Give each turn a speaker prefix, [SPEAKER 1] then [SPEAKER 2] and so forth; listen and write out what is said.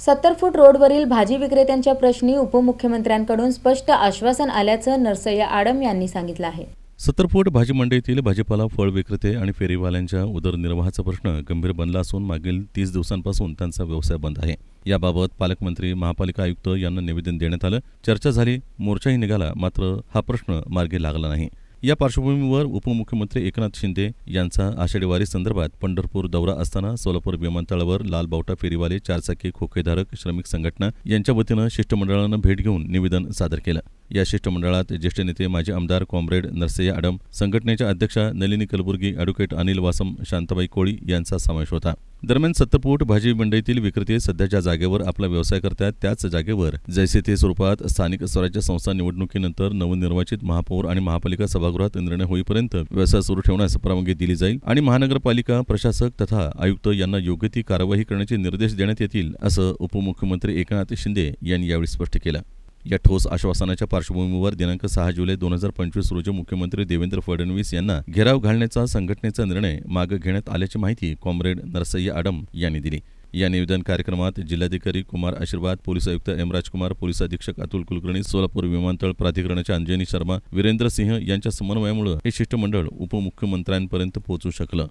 [SPEAKER 1] सत्तर फूट रोडवरील भाजी विक्रेत्यांच्या प्रश्नी उपमुख्यमंत्र्यांकडून स्पष्ट आश्वासन आल्याचं नरसय्या आडम यांनी सांगितलं आहे.
[SPEAKER 2] सत्तर फूट भाजी मंडईतील भाजीपाला फळ विक्रेते आणि फेरीवाल्यांच्या उदरनिर्वाहाचा प्रश्न गंभीर बनला असून मागील तीस दिवसांपासून त्यांचा व्यवसाय बंद आहे. याबाबत पालकमंत्री महापालिका आयुक्त यांना निवेदन देण्यात आलं. चर्चा झाली मोर्चाही निघाला मात्र हा प्रश्न मार्गी लागला नाही. या पार्श्वभूमीवर उपमुख्यमंत्री एकनाथ शिंदे यांचा आषाढी वारी संदर्भात पंढरपूर दौरा असताना सोलापूर विमानतळावर लाल बावटा फेरीवाले चारचाकी खोकेधारक श्रमिक संघटना यांच्या वतीनं शिष्टमंडळानं भेट घेऊन निवेदन सादर केलं. या शिष्टमंडळात ज्येष्ठ नेते माजी आमदार कॉम्रेड नरसय्या आडम संघटनेच्या अध्यक्षा नलिनी कलबुर्गी अॅडव्होकेट अनिल वासम शांताबाई कोळी यांचा समावेश होता. दरम्यान सत्तपोट भाजी मंडईतील विक्रेते सध्या ज्या जागेवर आपला व्यवसाय करतात त्याच जागेवर जैसे ते स्वरूपात स्थानिक स्वराज्य संस्था निवडणुकीनंतर नवनिर्वाचित महापौर आणि महापालिका सभागृहात निर्णय होईपर्यंत व्यवसाय सुरू ठेवण्यास परवानगी दिली जाईल आणि महानगरपालिका प्रशासक तथा आयुक्त यांना योग्य ती कार्यवाही करण्याचे निर्देश देण्यात येतील असं उपमुख्यमंत्री एकनाथ शिंदे यांनी यावेळी स्पष्ट केलं. या ठोस आश्वासनाच्या पार्श्वभूमीवर दिनांक सहा जुलै दोन हजार पंचवीस रोजी मुख्यमंत्री देवेंद्र फडणवीस यांना घेराव घालण्याचा संघटनेचा निर्णय मागे घेण्यात आल्याची माहिती कॉम्रेड नरसय्या आडम यांनी दिली. या निवेदन कार्यक्रमात जिल्हाधिकारी कुमार आशीर्वाद पोलीस आयुक्त एम राजकुमार पोलीस अधीक्षक अतुल कुलकर्णी सोलापूर विमानतळ प्राधिकरणाच्या अंजनी शर्मा वीरेंद्र सिंह यांच्या समन्वयामुळे हे शिष्टमंडळ उपमुख्यमंत्र्यांपर्यंत पोहोचू शकलं.